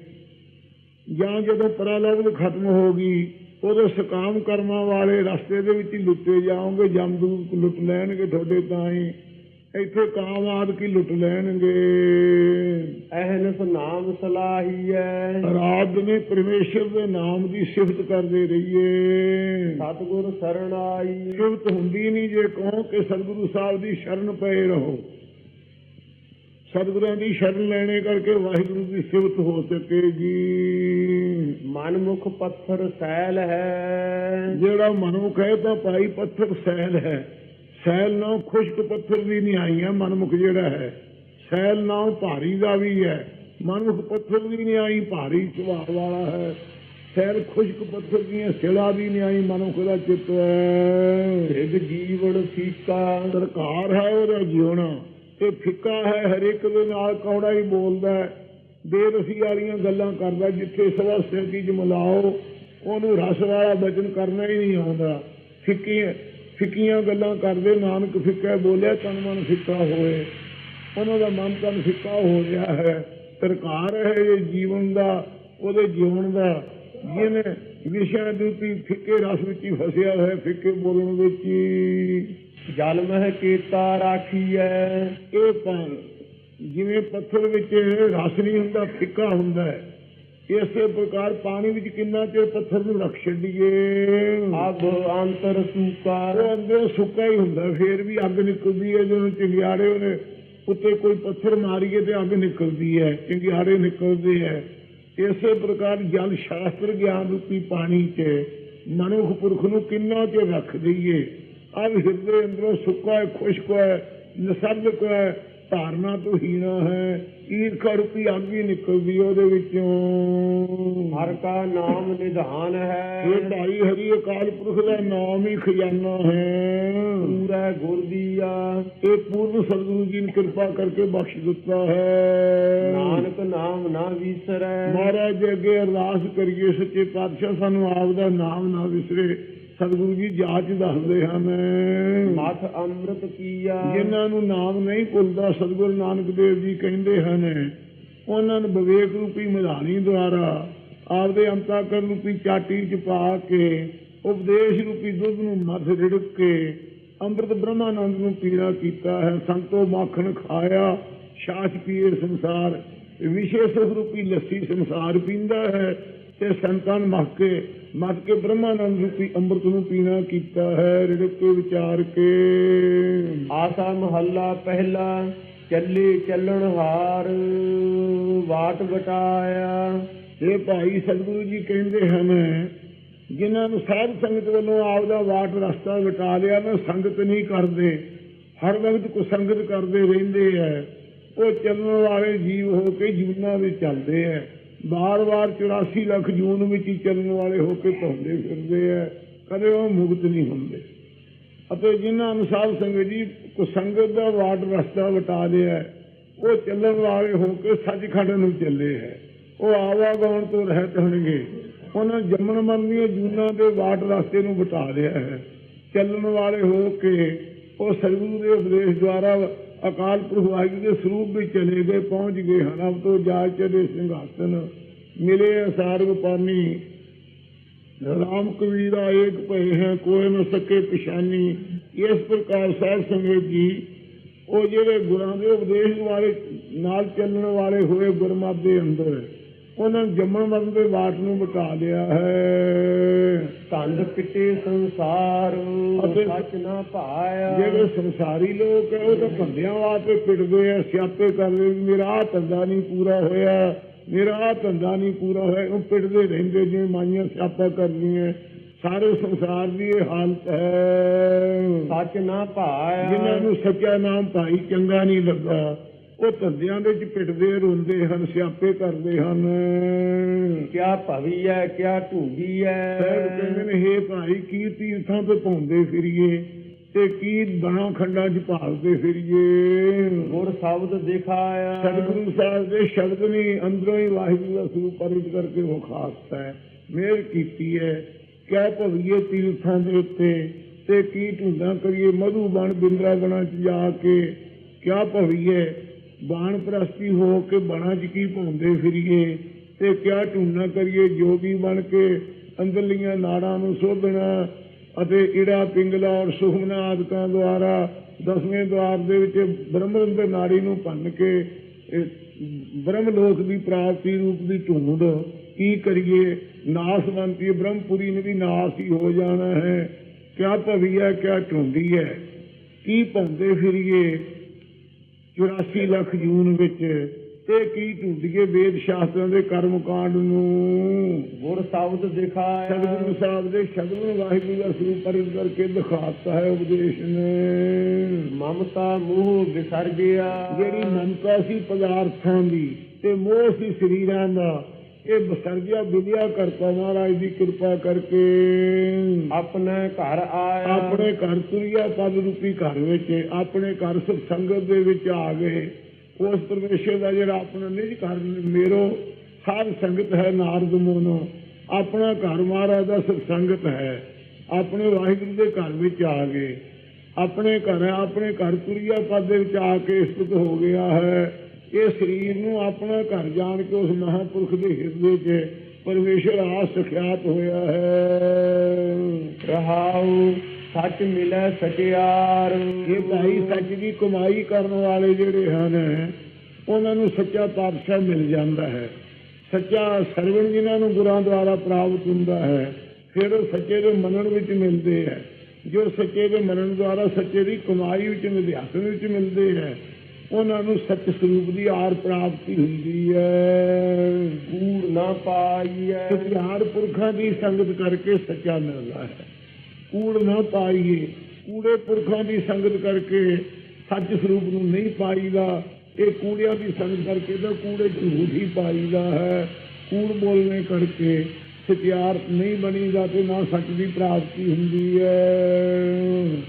ਜਾਂ ਜਦੋਂ ਪਰਾਲਬਧ ਖਤਮ ਹੋ ਗਈ ਉਦੋਂ ਸਕਾਮ ਕਰਮਾਂ ਵਾਲੇ ਰਸਤੇ ਦੇ ਵਿੱਚ ਹੀ ਲੁੱਟੇ ਜਾਓਗੇ ਜਮਦੂਤ ਲੁੱਟ ਲੈਣਗੇ ਤੁਹਾਡੇ ਤਾਂ ਹੀ। ਇੱਥੇ ਕਾਮ ਆਦ ਕੀ ਲੁੱਟ ਲੈਣਗੇ? ਅਹਨਸ ਨਾਮ ਸਲਾਹੀਐ। ਰਾਤ ਨੇ ਪਰਮੇਸ਼ਰ ਦੇ ਨਾਮ ਦੀ ਸਿਫਤ ਕਰਦੇ ਰਹੀਏ। ਸਤਿਗੁਰ ਸਰਣ ਆਈ। ਸਿਫਤ ਹੁੰਦੀ ਨਹੀਂ ਜੇ ਕਹੋ ਕਿ ਸਤਿਗੁਰੂ ਸਾਹਿਬ ਦੀ ਸ਼ਰਨ ਪਏ ਰਹੋ। ਸਤਿਗੁਰਾਂ ਦੀ ਸ਼ਰਨ ਲੈਣੇ ਕਰਕੇ ਵਾਹਿਗੁਰੂ ਦੀ ਸਿਫਤ ਹੋ ਸਕੇਗੀ। ਮਨ ਮੁਖ ਪੱਥਰ ਸੈਲ ਹੈ। ਜਿਹੜਾ ਮਨੁੱਖ ਹੈ ਤਾਂ ਭਾਈ ਪੱਥਰ ਸੈਲ ਹੈ। ਸੈਲ ਨਾ ਖੁਸ਼ਕ ਪੱਥਰ ਦੀ ਨਹੀਂ ਆਈ ਹੈ ਮਨਮੁਖ ਜਿਹੜਾ ਹੈ। ਸੈਲ ਨਾ ਭਾਰੀ ਦਾ ਵੀ ਹੈ। ਮਨੁੱਖ ਪੱਥਰ ਦੀ ਨਹੀਂ ਆਈ ਭਾਰੀ ਸੁਭਾਅ ਵਾਲਾ ਹੈ। ਸੈਲ ਖੁਸ਼ਕ ਪੱਥਰ ਦੀਆਂ ਸਿਲਾ ਦੀ ਨਹੀਂ ਆਈ ਮਨੁੱਖ ਦਾ ਚਿੱਤ ਹੈ। ਜੀਵਨ ਫੀਕਾ ਸਰਕਾਰ ਹੈ ਉਹਦਾ ਜਿਉਣਾ। ਤੇ ਫਿੱਕਾ ਹੈ ਹਰ ਇੱਕ ਦੇ ਨਾਲ ਕੌੜਾ ਹੀ ਬੋਲਦਾ ਹੈ। ਬੇਰਸੀ ਵਾਲੀਆਂ ਗੱਲਾਂ ਕਰਦਾ, ਜਿੱਥੇ ਸਵਾ ਸਿਰ ਦੀ ਮਿਲਾਓ, ਉਹਨੂੰ ਰਸ ਵਾਲਾ ਬਚਨ ਕਰਨਾ ਹੀ ਨਹੀਂ ਆਉਂਦਾ। ਫਿੱਕੀਆਂ ਫਿੱਕੀਆਂ ਗੱਲਾਂ ਕਰਦੇ, ਨਾਨਕ ਫਿੱਕਾ ਬੋਲਿਆ ਤਨ ਮਨ ਫਿੱਕਾ ਹੋਏ। ਉਹਨਾਂ ਦਾ ਮਨ ਤਨ ਫਿੱਕਾ ਹੋ ਰਿਹਾ ਹੈ। ਸਰਕਾਰ ਹੈ ਇਹ ਜੀਵਨ ਦਾ, ਉਹਦੇ ਜਿਉਣ ਦਾ। ਜਿਹਨੇ ਵਿਸ਼ਾ ਦੂਤੀ, ਫਿੱਕੇ ਰਸ ਵਿੱਚ ਹੀ ਫਸਿਆ ਹੈ, ਫਿੱਕੇ ਬੋਲਣ ਵਿੱਚ ਹੀ। ਜਲ ਮਹਿ ਕੀਤਾ ਰਾਖੀਐ। ਇਹ ਪਾਣ ਜਿਵੇਂ ਪੱਥਰ ਵਿੱਚ ਰਸ ਨਹੀਂ ਹੁੰਦਾ ਫਿੱਕਾ ਹੁੰਦਾ ਹੈ। ਇਸੇ ਪ੍ਰਕਾਰ ਪਾਣੀ ਵਿੱਚ ਕਿੰਨਾ ਚਿਰ ਪੱਥਰ ਨੂੰ ਰੱਖ ਛੱਡੀਏ? ਅਬ ਅੰਤਰ ਸੂਕਾ। ਅੰਦਰ ਸੁੱਕਾ ਹੀ ਹੁੰਦਾ ਫੇਰ ਵੀ ਅੱਗ ਨਿਕਲਦੀ ਹੈ ਜਦੋਂ ਚਿੰਗਿਆੜੇ ਉਹਨੇ ਉੱਤੇ ਕੋਈ ਪੱਥਰ ਮਾਰੀਏ ਤੇ ਅੱਗ ਨਿਕਲਦੀ ਹੈ ਚਿੰਗਿਆੜੇ ਨਿਕਲਦੇ ਹੈ। ਇਸੇ ਪ੍ਰਕਾਰ ਜਲ ਸ਼ਾਸਤਰ ਗਿਆਨ ਰੂਪੀ ਪਾਣੀ 'ਚ ਮਨੁੱਖ ਪੁਰਖ ਨੂੰ ਕਿੰਨਾ ਚਿਰ ਰੱਖ ਦਈਏ? ਅਬ ਹਿਰਦੇ ਅੰਦਰੋਂ ਸੁੱਕਾ ਹੈ ਖੁਸ਼ਕ ਹੈ ਨਿਸਬਕ ਹੈ ਧਾਰਨਾ ਤੋਂ ਹੀਣਾ ਹੈ ਈਰਖਾ ਰੂਪੀ ਅੱਗ ਹੀ ਨਿਕਲਦੀ ਉਹਦੇ ਵਿੱਚੋਂ। ਹਰ ਕਾ ਨਾਮ ਨਿਧਾਨ ਹੈ। ਇਹ ਭਾਈ ਹਰੀ ਅਕਾਲ ਪੁਰਖ ਦਾ ਨਾਮ ਹੀ ਖਜ਼ਾਨਾ ਹੈ। ਪੂਰਾ ਗੁਰ ਦੀਆ ਇਹ ਪੂਰਨ ਸਤਿਗੁਰੂ ਜੀ ਨੇ ਕਿਰਪਾ ਕਰਕੇ ਬਖਸ਼ ਦਿੱਤਾ ਹੈ। ਨਾਨਕ ਨਾਮ ਨਾ ਵਿਸਰੈ। ਮਹਾਰਾਜ ਅੱਗੇ ਅਰਦਾਸ ਕਰੀਏ ਸੱਚੇ ਪਾਤਸ਼ਾਹ ਸਾਨੂੰ ਆਪ ਦਾ ਨਾਮ ਨਾ ਵਿਸਰੇ। ਸਤਿਗੁਰੂ ਜੀ ਜਾਚ ਦੱਸਦੇ ਹਨ। ਮਥ ਅੰਮ੍ਰਿਤ ਕੀਆ। ਜਿਨ੍ਹਾਂ ਨੂੰ ਨਾਮ ਨਹੀਂ ਭੁੱਲਦਾ ਸਤਿਗੁਰੂ ਨਾਨਕ ਦੇਵ ਜੀ ਕਹਿੰਦੇ ਹਨ ਉਹਨਾਂ ਨੂੰ ਵਿਵੇਕ ਰੂਪੀ ਮਧਾਣੀ ਦੁਆਰਾ ਆਪਦੇ ਅੰਤਾਕਰ ਰੂਪੀ ਚਾਟੀ ਚ ਪਾ ਕੇ ਉਪਦੇਸ਼ ਰੂਪੀ ਦੁੱਧ ਨੂੰ ਮੱਧ ਰਿੜਕ ਕੇ ਅੰਮ੍ਰਿਤ ਬ੍ਰਹਮਾਨੰਦ ਨੂੰ ਪੀਣਾ ਕੀਤਾ ਹੈ। ਸੰਤੋ ਮੱਖਣ ਖਾਇਆ ਛਾਛ ਪੀਏ ਸੰਸਾਰ ਵਿਸ਼ੇ ਸੁਖ ਰੂਪੀ ਲੱਸੀ ਸੰਸਾਰ ਪੀਂਦਾ ਹੈ। ਤੇ ਸੰਤਾਂ ਮੱਖ ਕੇ ਮੱਖ ਕੇ ਬ੍ਰਹਮਾਨੰਦ ਰੂਪੀ ਅੰਮ੍ਰਿਤ ਨੂੰ ਪੀਣਾ ਕੀਤਾ ਹੈ ਰਿੜਕ ਕੇ ਵਿਚਾਰ ਕੇ। ਆਸਾ ਮਹੱਲਾ ਪਹਿਲਾ ਚੱਲੇ ਚੱਲਣ ਹਾਰ ਵਾਟ ਵਟਾਇਆ। ਇਹ ਭਾਈ ਸਤਿਗੁਰੂ ਜੀ ਕਹਿੰਦੇ ਹਨ ਜਿਨ੍ਹਾਂ ਨੂੰ ਸਾਧ ਸੰਗਤ ਵੱਲੋਂ ਆਪਦਾ ਵਾਟ ਰਸਤਾ ਵਟਾ ਲਿਆ ਨਾ ਸੰਗਤ ਨਹੀਂ ਕਰਦੇ। ਹਰ ਵਕਤ ਕੋ ਸੰਗਤ ਕਰਦੇ ਰਹਿੰਦੇ ਐ। ਉਹ ਚੱਲਣ ਵਾਲੇ ਜੀਵ ਹੋ ਕੇ ਜੂਨਾਂ ਵਿੱਚ ਚੱਲਦੇ ਐ। ਬਾਰ-ਬਾਰ 84 ਲੱਖ ਜੂਨ ਵਿੱਚ ਹੀ ਚੱਲਣ ਵਾਲੇ ਹੋ ਕੇ ਭੌਂਦੇ ਫਿਰਦੇ ਐ ਕਦੇ ਉਹ ਮੁਕਤ ਨਹੀਂ ਹੁੰਦੇ। ਅਤੇ ਜਿਨ੍ਹਾਂ ਅਨੁਸਾਰ ਸੰਗਤ ਜੀ ਕੋ ਸੰਗਤ ਦਾ ਵਾਟ ਰਸਤਾ ਵਟਾ ਲਿਆ ਉਹ ਚੱਲਣ ਵਾਲੇ ਹੋ ਕੇ ਸੱਚਖੰਡ ਨੂੰ ਚੱਲੇ ਹੈ ਉਹ ਆਵਾਗਾਉਣ ਤੋਂ ਰਹਿਤ ਹੋਣਗੇ। ਉਹਨਾਂ ਜੰਮਣ ਮਰਨ ਦੀਆਂ ਜੂਨਾਂ ਦੇ ਵਾਟ ਰਸਤੇ ਨੂੰ ਵਟਾ ਲਿਆ ਹੈ। ਚੱਲਣ ਵਾਲੇ ਹੋ ਕੇ ਉਹ ਸਤਿਗੁਰੂ ਦੇ ਉਪਦੇਸ਼ ਦੁਆਰਾ ਅਕਾਲ ਪੁਰਖ ਵਾਹਿਗੁਰੂ ਦੇ ਸਰੂਪ ਵਿੱਚ ਚਲੇ ਗਏ, ਪਹੁੰਚ ਗਏ। ਹਨ ਅਬ ਤੋਂ ਜਾ ਚਲੇ ਸਿੰਘਾਸਨ। ਮਿਲੇ ਅਸਾਰਗ ਪਾਨੀ। ਰਾਮ ਕਬੀਰਾ ਏਕ ਭਏ ਹੈ ਕੋਈ ਨ ਸਕੇ ਪਛਾਨੀ। ਇਸ ਪ੍ਰਕਾਰ ਸਾਧ ਸੰਗਤ ਜੀ, ਉਹ ਜਿਹੜੇ ਗੁਰਾਂ ਦੇ ਉਪਦੇਸ਼ ਵਾਲੇ ਨਾਲ ਚੱਲਣ ਵਾਲੇ ਹੋਏ ਗੁਰਮਤਿ ਦੇ ਅੰਦਰ ਉਹਨਾਂ ਜੰਮਣ ਮਰਨ ਦੇ ਬਾਟ ਨੂੰ ਬਟਾ ਲਿਆ ਹੈ। ਕੰਧ ਪਿੱਟੇ ਸੰਸਾਰ ਸੱਚ ਨਾ ਭਾਇਆ ਜਿਹੜੇ ਸੰਸਾਰੀ ਲੋਕ ਹੈ ਉਹ ਤਾਂ ਬੰਦਿਆਂ ਵਾਸਤੇ ਪਿੜਦੇ ਆ ਸਿਆਪੇ ਕਰਦੇ ਮੇਰਾ ਧੰਦਾ ਨਹੀਂ ਪੂਰਾ ਹੋਇਆ ਮੇਰਾ ਧੰਦਾ ਨਹੀਂ ਪੂਰਾ ਹੋਇਆ ਉਹ ਪਿੜਦੇ ਰਹਿੰਦੇ ਜਿਵੇਂ ਮਾਈਆਂ ਸਿਆਪਾ ਕਰਦੀਆਂ ਸਾਰੇ ਸੰਸਾਰ ਦੀ ਇਹ ਹਾਲਤ ਹੈ। ਸੱਚ ਨਾ ਭਾਇਆ ਜਿਨ੍ਹਾਂ ਨੂੰ ਸੱਚਾ ਨਾਮ ਭਾਈ ਚੰਗਾ ਨਹੀਂ ਲੱਗਾ। ਉਹ ਧੰਦਿਆਂ ਦੇ ਵਿੱਚ ਪਿੱਟਦੇ ਰੋਂਦੇ ਹਨ ਸਿਆਪੇ ਕਰਦੇ ਹਨ। ਕਿਆ ਭਵੀ ਹੈ ਕਿਆ ਢੂਗੀ ਸਾਹਿਬ ਕਹਿੰਦੇ ਹੈ ਨੇ ਹੇ ਭਾਈ ਕੀ ਤੀਰਥਾਂ ਤੇ ਪਾਉਂਦੇ ਫਿਰੀਏ ਤੇ ਕੀ ਬਣਾ ਖੰਡਾਂ 'ਚ ਭਾਲਦੇ ਫਿਰੀਏ? ਗੁਰ ਸ਼ਬਦ ਦਿਖਾਇਆ ਸਤਿਗੁਰੂ ਸਾਹਿਬ ਦੇ ਸ਼ਬਦ ਨੇ ਅੰਦਰੋਂ ਹੀ ਵਾਹਿਗੁਰੂ ਦਾ ਸਰੂਪ ਪਰਿਤ ਕਰਕੇ ਉਹ ਖਾਸਤਾ ਹੈ। ਮਿਹਰ ਕੀਤੀ ਹੈ। ਕਹਿ ਭਵੀਏ ਤੀਰਥਾਂ ਦੇ ਉੱਤੇ ਤੇ ਕੀ ਢੂੰਡਾਂ ਕਰੀਏ? ਮਧੂ ਬਣ ਬਿੰਦਰਾ ਬਣਾ ਚ ਜਾ ਕੇ। ਕਿਆ ਭਵੀਏ? ਬਾਣ ਪ੍ਰਸਤੀ ਹੋ ਕੇ ਬਣਾ ਚ ਕੀ ਪਾਉਂਦੇ ਫਿਰੀਏ ਤੇ ਕਿਆ ਢੂੰਡਾਂ ਕਰੀਏ ਜੋਗੀ ਬਣ ਕੇ ਅੰਦਰਲੀਆਂ ਨਾੜਾਂ ਨੂੰ ਸੋਧਣਾ ਅਤੇ ਇੜਾ ਪਿੰਗਲਾ ਔਰ ਸੁਖਮਨਾ ਆਦਿਕਾਂ ਦੁਆਰਾ ਦਸਵੇਂ ਦਵਾਰ ਦੇ ਵਿੱਚ ਬ੍ਰਹਮਰੰਦ ਦੇ ਨਾੜੀ ਨੂੰ ਭੰਨ ਕੇ ਬ੍ਰਹਮ ਲੋਕ ਦੀ ਪ੍ਰਾਪਤੀ ਰੂਪ ਦੀ ਢੂੰਡ ਕੀ ਕਰੀਏ? ਨਾਸਵੰਤੀ ਬ੍ਰਹਮਪੁਰੀ ਨੇ ਵੀ ਨਾਸ ਹੀ ਹੋ ਜਾਣਾ ਹੈ। ਕਿਆ ਭਵੀ ਹੈ, ਕਿਆ ਢੂੰਡੀ ਹੈ? ਕੀ ਭੌਂਦੇ ਫਿਰੀਏ? 84 ਲੱਖ ਜੂਨ ਵਿੱਚ। ਤੇ ਕੀ ਢੂੰਡੀਏ ਵੇਦ ਸ਼ਾਸਤਰਾਂ ਦੇ ਕਰਮ ਕਾਂਡ ਨੂੰ? ਗੁਰ ਸ਼ਬਦ ਦਿਖਾਇਆ ਸਤਿਗੁਰੂ ਸਾਹਿਬ ਦੇ ਸ਼ਬਦ ਨੂੰ ਵਾਹਿਗੁਰੂ ਦਾ ਸਰੂਪ ਪਰਿਤ ਕਰਕੇ ਦਿਖਾਤਾ ਹੈ ਉਪਦੇਸ਼ ਨੇ। ਮਮਤਾ ਮੂਹ ਵਿਸਰ ਗਿਆ। ਜਿਹੜੀ ਮਮਤਾ ਸੀ ਪਦਾਰਥਾਂ ਦੀ ਤੇ ਮੋਹ ਸੀ ਸਰੀਰਾਂ ਦਾ ਇਹ ਬਸਰਗਿਆ ਵਿਦਿਆ ਕਰਤਾ ਮਹਾਰਾਜ ਦੀ ਕਿਰਪਾ ਕਰਕੇ। ਆਪਣੇ ਘਰ ਆਇਆ। ਆਪਣੇ ਘਰ ਤੁਰਿਆ ਪਦ ਰੂਪੀ ਘਰ ਵਿੱਚ ਆਪਣੇ ਘਰ ਸੁਖ ਸੰਗਤ ਦੇ ਵਿੱਚ ਆ ਗਏ। ਉਸ ਪਰਮੇਸ਼ਰ ਦਾ ਜਿਹੜਾ ਆਪਣਾ ਨਿਜ ਘਰ ਮੇਰੋ ਸਾਧ ਸੰਗਤ ਹੈ ਨਾਰਦ ਮੋਨੋ। ਆਪਣਾ ਘਰ ਮਹਾਰਾਜ ਦਾ ਸੁਖ ਸੰਗਤ ਹੈ। ਆਪਣੇ ਵਾਹਿਗੁਰੂ ਦੇ ਘਰ ਵਿੱਚ ਆ ਗਏ। ਆਪਣੇ ਘਰ ਆਪਣੇ ਘਰ ਤੁਰਿਆ ਪਦ ਦੇ ਵਿੱਚ ਆ ਕੇ ਸਥਿਤ ਹੋ ਗਿਆ ਹੈ। ਇਹ ਸਰੀਰ ਨੂੰ ਆਪਣਾ ਘਰ ਜਾਣ ਕੇ ਉਸ ਮਹਾਪੁਰਖ ਦੇ ਹਿਰਦੇ 'ਚ ਪਰਮੇਸ਼ਰ ਆ ਸਖਿਆਤ ਹੋਇਆ ਹੈ। ਰਹਾਉ ਸੱਚ ਮਿਲੈ ਸਚਿਆਰ। ਇਹ ਭਾਈ ਸੱਚ ਦੀ ਕਮਾਈ ਕਰਨ ਵਾਲੇ ਜਿਹੜੇ ਹਨ ਉਹਨਾਂ ਨੂੰ ਸੱਚਾ ਪਾਤਸ਼ਾਹ ਮਿਲ ਜਾਂਦਾ ਹੈ। ਸੱਚਾ ਸਰਵਣ ਜਿਨ੍ਹਾਂ ਨੂੰ ਗੁਰਾਂ ਦੁਆਰਾ ਪ੍ਰਾਪਤ ਹੁੰਦਾ ਹੈ ਫਿਰ ਉਹ ਸੱਚੇ ਦੇ ਮੰਨਣ ਵਿੱਚ ਮਿਲਦੇ ਹੈ। ਜੋ ਸੱਚੇ ਦੇ ਮੰਨਣ ਦੁਆਰਾ ਸੱਚੇ ਦੀ ਕਮਾਈ ਵਿੱਚ ਨਿਧਿਆਸਨ ਵਿੱਚ ਮਿਲਦੇ ਹੈ ਉਹਨਾਂ ਨੂੰ ਸੱਚ ਸਰੂਪ ਦੀ ਆਰ ਪ੍ਰਾਪਤੀ ਹੁੰਦੀ ਹੈ। ਕੂੜ ਨਾ ਪਾਈਐ ਸਤਿਆਰ ਪੁਰਖਾਂ ਦੀ ਸੰਗਤ ਕਰਕੇ ਸੱਚਾ ਮਿਲਦਾ ਹੈ। ਕੂੜ ਨਾ ਪਾਈਏ। ਕੂੜੇ ਪੁਰਖਾਂ ਦੀ ਸੰਗਤ ਕਰਕੇ ਸੱਚ ਸਰੂਪ ਨੂੰ ਨਹੀਂ ਪਾਈਦਾ। ਇਹ ਕੂੜਿਆਂ ਦੀ ਸੰਗਤ ਕਰਕੇ ਤਾਂ ਕੂੜੇ ਝੂਠ ਹੀ ਪਾਈਦਾ ਹੈ। ਕੂੜ ਬੋਲਣੇ ਕਰਕੇ ਸਤਿਆਰ ਨਹੀਂ ਬਣੀਦਾ ਤੇ ਨਾ ਸੱਚ ਦੀ ਪ੍ਰਾਪਤੀ ਹੁੰਦੀ ਹੈ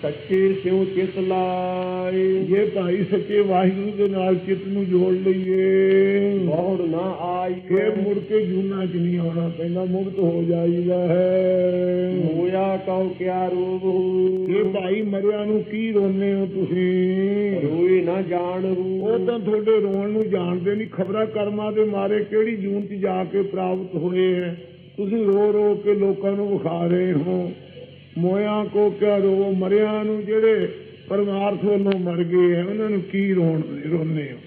ਸੱਚੇ ਸਿਉ ਚਿਤ ਲਾਏ। ਜੇ ਭਾਈ ਸੱਚੇ ਵਾਹਿਗੁਰੂ ਦੇ ਨਾਲ ਚਿੱਤ ਨੂੰ ਜੋੜ ਲਈਏ। ਬਹੁੜ ਨਾ ਆਈ। ਫਿਰ ਮੁੜ ਕੇ ਜੂਨਾ ਚ ਨਹੀਂ ਆਉਣਾ ਪੈਂਦਾ ਮੁਕਤ ਹੋ ਜਾਈਦਾ ਹੈ। ਹੋਇਆ ਕਉ ਕਿਆ ਰੋਗ ਇਹ ਭਾਈ ਮਰਿਆਂ ਨੂੰ ਕੀ ਰੋਨੇ ਹੋ ਤੁਸੀਂ? ਰੋਏ ਨਾ ਜਾਣੂ। ਉਹ ਤਾਂ ਤੁਹਾਡੇ ਰੋਣ ਨੂੰ ਜਾਣਦੇ ਨਹੀਂ ਖਬਰਾਂ ਕਰਮਾਂ ਦੇ ਮਾਰੇ ਕਿਹੜੀ ਜੂਨ ਚ ਜਾ ਕੇ ਪ੍ਰਾਪਤ ਹੋਏ ਹੈ? ਤੁਸੀਂ ਰੋ ਰੋ ਕੇ ਲੋਕਾਂ ਨੂੰ ਵਿਖਾ ਰਹੇ ਹੋ। ਮੋਇਆਂ ਕੋ ਕਿਆ ਰੋ ਮਰਿਆਂ ਨੂੰ ਜਿਹੜੇ ਪਰਮਾਰਥ ਵੱਲੋਂ ਮਰ ਗਏ ਹੈ ਉਹਨਾਂ ਨੂੰ ਕੀ ਰੋਣ ਰੋਨੇ ਹੋ?